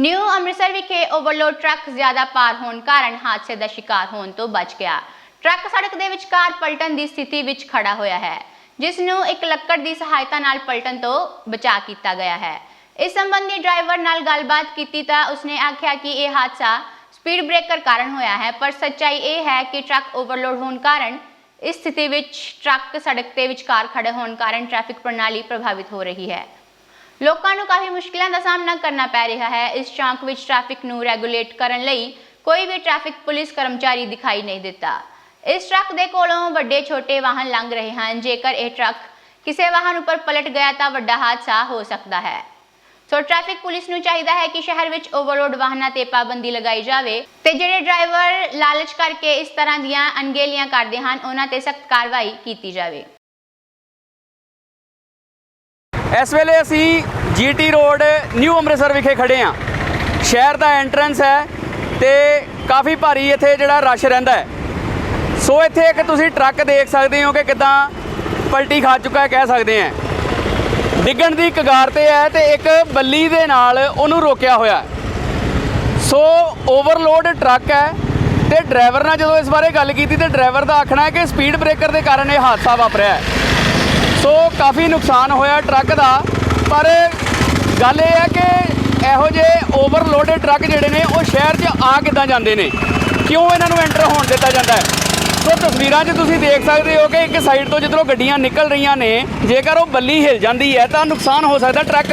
New Amritsar ਵਿਖੇ overload truck ਜ਼ਿਆਦਾ ਭਾਰ ਹੋਣ ਕਾਰਨ ਹਾਦਸੇ ਦਾ ਸ਼ਿਕਾਰ ਹੋਣ ਤੋਂ ਬਚ ਗਿਆ। ਟਰੱਕ ਸੜਕ ਦੇ ਵਿਚਕਾਰ ਪਲਟਣ ਦੀ ਸਥਿਤੀ ਵਿੱਚ ਖੜਾ ਹੋਇਆ ਹੈ, ਜਿਸ ਨੂੰ ਇੱਕ ਲੱਕੜ ਦੀ ਸਹਾਇਤਾ ਨਾਲ ਪਲਟਣ ਤੋਂ ਬਚਾ ਕੀਤਾ ਗਿਆ ਹੈ। ਇਸ ਸੰਬੰਧੀ ਡਰਾਈਵਰ ਨਾਲ ਗੱਲਬਾਤ ਕੀਤੀ ਤਾਂ ਉਸਨੇ ਆਖਿਆ ਕਿ ਇਹ ਹਾਦਸਾ ਸਪੀਡ ਬ੍ਰੇਕਰ ਕਾਰਨ ਹੋਇਆ ਹੈ, ਪਰ ਸੱਚਾਈ ਇਹ ਹੈ ਕਿ ਟਰੱਕ ਓਵਰਲੋਡ ਹੋਣ ਕਾਰਨ ਇਸ ਸਥਿਤੀ ਵਿੱਚ ਟਰੱਕ ਸੜਕ ਦੇ ਵਿਚਕਾਰ ਖੜੇ ਹੋਣ ਕਾਰਨ ਟ੍ਰੈਫਿਕ ਪ੍ਰਣਾਲੀ ਪ੍ਰਭਾਵਿਤ ਹੋ ਰਹੀ ਹੈ। ਲੋਕਾਂ ਨੂੰ ਕਾਫੀ ਮੁਸ਼ਕਿਲਾਂ ਦਾ ਸਾਹਮਣਾ ਕਰਨਾ ਪੈ ਰਿਹਾ ਹੈ। ਇਸ ਚੌਂਕ ਵਿੱਚ ਟ੍ਰੈਫਿਕ ਨੂੰ ਰੈਗੂਲੇਟ ਕਰਨ ਲਈ ਕੋਈ ਵੀ ਟ੍ਰੈਫਿਕ ਪੁਲਿਸ ਕਰਮਚਾਰੀ ਦਿਖਾਈ ਨਹੀਂ ਦਿੱਤਾ। ਇਸ ਟਰੱਕ ਦੇ ਕੋਲੋਂ ਵੱਡੇ ਛੋਟੇ ਵਾਹਨ ਲੰਘ ਰਹੇ ਹਨ। ਜੇਕਰ ਇਹ ਟਰੱਕ ਕਿਸੇ ਵਾਹਨ ਉੱਪਰ ਪਲਟ ਗਿਆ ਤਾਂ ਵੱਡਾ ਹਾਦਸਾ ਹੋ ਸਕਦਾ ਹੈ। ਸੋ ਟ੍ਰੈਫਿਕ ਪੁਲਿਸ ਨੂੰ ਚਾਹੀਦਾ ਹੈ ਕਿ ਸ਼ਹਿਰ ਵਿੱਚ ਓਵਰਲੋਡ ਵਾਹਨਾਂ ਤੇ ਪਾਬੰਦੀ ਲਗਾਈ ਜਾਵੇ ਤੇ ਜਿਹੜੇ ਡਰਾਈਵਰ ਲਾਲਚ ਕਰਕੇ ਇਸ ਤਰ੍ਹਾਂ ਦੀਆਂ ਅਣਗਹਿਲੀਆਂ ਕਰਦੇ ਹਨ, ਉਹਨਾਂ ਤੇ ਸਖਤ ਕਾਰਵਾਈ ਕੀਤੀ ਜਾਵੇ। ਇਸ ਵੇਲੇ ਅਸੀਂ ਜੀਟੀ ਰੋਡ ਨਿਊ ਅੰਮ੍ਰਿਤਸਰ ਵਿਖੇ ਖੜੇ ਆ ਸ਼ਹਿਰ ਦਾ ਐਂਟਰੈਂਸ ਹੈ ਤੇ ਕਾਫੀ ਭਾਰੀ ਇੱਥੇ ਜਿਹੜਾ ਰਸ਼ ਰਹਿੰਦਾ ਹੈ। ਸੋ ਇੱਥੇ ਇੱਕ ਤੁਸੀਂ ਟਰੱਕ ਦੇਖ ਸਕਦੇ ਹੋ ਕਿ ਕਿਦਾਂ ਪਲਟੀ ਖਾ ਚੁੱਕਾ ਹੈ, ਕਹਿ ਸਕਦੇ ਆ ਡਿੱਗਣ ਦੀ ਕਗਾਰ ਤੇ ਹੈ ਤੇ ਇੱਕ ਬੱਲੀ ਦੇ ਨਾਲ ਉਹਨੂੰ ਰੋਕਿਆ ਹੋਇਆ ਸੋ ਓਵਰਲੋਡ ਟਰੱਕ ਹੈ ਤੇ ਡਰਾਈਵਰ ਨਾਲ ਜਦੋਂ ਇਸ ਬਾਰੇ ਗੱਲ ਕੀਤੀ ਤੇ ਡਰਾਈਵਰ ਦਾ ਆਖਣਾ ਹੈ ਕਿ ਸਪੀਡ ਬ੍ਰੇਕਰ ਦੇ ਕਾਰਨ ਇਹ ਹਾਦਸਾ ਵਾਪਰਿਆ ਹੈ। ਸੋ ਕਾਫੀ ਨੁਕਸਾਨ ਹੋਇਆ ਟਰੱਕ ਦਾ, ਪਰ ਗੱਲ ਇਹ ਹੈ ਕਿ ਇਹੋ ਜਿਹੇ ਓਵਰਲੋਡਡ ਟਰੱਕ ਜਿਹੜੇ ਨੇ, ਉਹ ਸ਼ਹਿਰ 'ਚ ਆ ਕਿੱਦਾਂ ਜਾਂਦੇ ਨੇ? ਕਿਉਂ ਇਹਨਾਂ ਨੂੰ ਐਂਟਰ ਹੋਣ ਦਿੱਤਾ ਜਾਂਦਾ ਹੈ? ਸੋ ਤਸਵੀਰਾਂ 'ਚ ਤੁਸੀਂ ਦੇਖ ਸਕਦੇ ਹੋ ਕਿ ਇੱਕ ਸਾਈਡ ਤੋਂ ਜਿੱਧਰੋਂ ਗੱਡੀਆਂ ਨਿਕਲ ਰਹੀਆਂ ਨੇ, ਜੇਕਰ ਉਹ ਬੱਲੀ ਹਿਲ ਜਾਂਦੀ ਹੈ, ਤਾਂ ਨੁਕਸਾਨ ਹੋ ਸਕਦਾ ਟਰੱਕ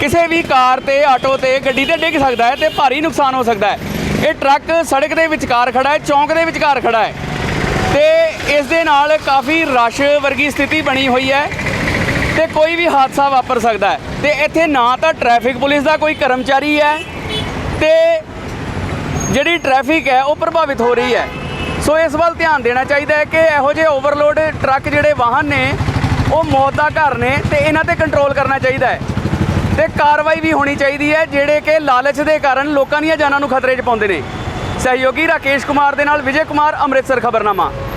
ਕਿਸੇ ਵੀ ਕਾਰ ਤੇ, ਆਟੋ ਤੇ, ਗੱਡੀ ਤੇ ਡਿੱਗ ਸਕਦਾ ਹੈ ਤੇ ਭਾਰੀ ਨੁਕਸਾਨ ਹੋ ਸਕਦਾ ਹੈ। ਇਹ ਟਰੱਕ ਸੜਕ ਦੇ ਵਿਚਕਾਰ ਖੜਾ ਹੈ, ਚੌਂਕ ਦੇ ਵਿਚਕਾਰ ਖੜਾ ਹੈ ਤੇ ਇਸ ਦੇ ਨਾਲ ਕਾਫੀ ਰਸ਼ ਵਰਗੀ ਸਥਿਤੀ ਬਣੀ ਹੋਈ ਹੈ ਤੇ ਕੋਈ ਵੀ ਹਾਦਸਾ ਵਾਪਰ ਸਕਦਾ ਹੈ। ਤੇ ਇੱਥੇ ਨਾ ਤਾਂ ਟ੍ਰੈਫਿਕ ਪੁਲਿਸ ਦਾ ਕੋਈ ਕਰਮਚਾਰੀ ਹੈ ਤੇ ਜਿਹੜੀ ਟ੍ਰੈਫਿਕ ਹੈ ਉਹ ਪ੍ਰਭਾਵਿਤ ਹੋ ਰਹੀ ਹੈ। ਸੋ ਇਸ ਵੱਲ ਧਿਆਨ ਦੇਣਾ ਚਾਹੀਦਾ ਹੈ ਕਿ ਇਹੋ ਜਿਹੇ ਓਵਰਲੋਡ ਟਰੱਕ ਜਿਹੜੇ ਵਾਹਨ ਨੇ, ਉਹ ਮੌਤ ਦਾ ਘਰ ਨੇ ਤੇ ਇਹਨਾਂ ਤੇ ਕੰਟਰੋਲ ਕਰਨਾ ਚਾਹੀਦਾ ਹੈ। ਤੇ ਕਾਰਵਾਈ ਵੀ ਹੋਣੀ ਚਾਹੀਦੀ ਹੈ ਜਿਹੜੇ ਕਿ ਲਾਲਚ ਦੇ ਕਾਰਨ ਲੋਕਾਂ ਦੀਆਂ ਜਾਨਾਂ ਨੂੰ ਖਤਰੇ 'ਚ ਪਾਉਂਦੇ ਨੇ। ਸਹਿਯੋਗੀ ਰਾਕੇਸ਼ ਕੁਮਾਰ ਦੇ ਨਾਲ ਵਿਜੇ ਕੁਮਾਰ, ਅੰਮ੍ਰਿਤਸਰ ਖਬਰਨਾਮਾ।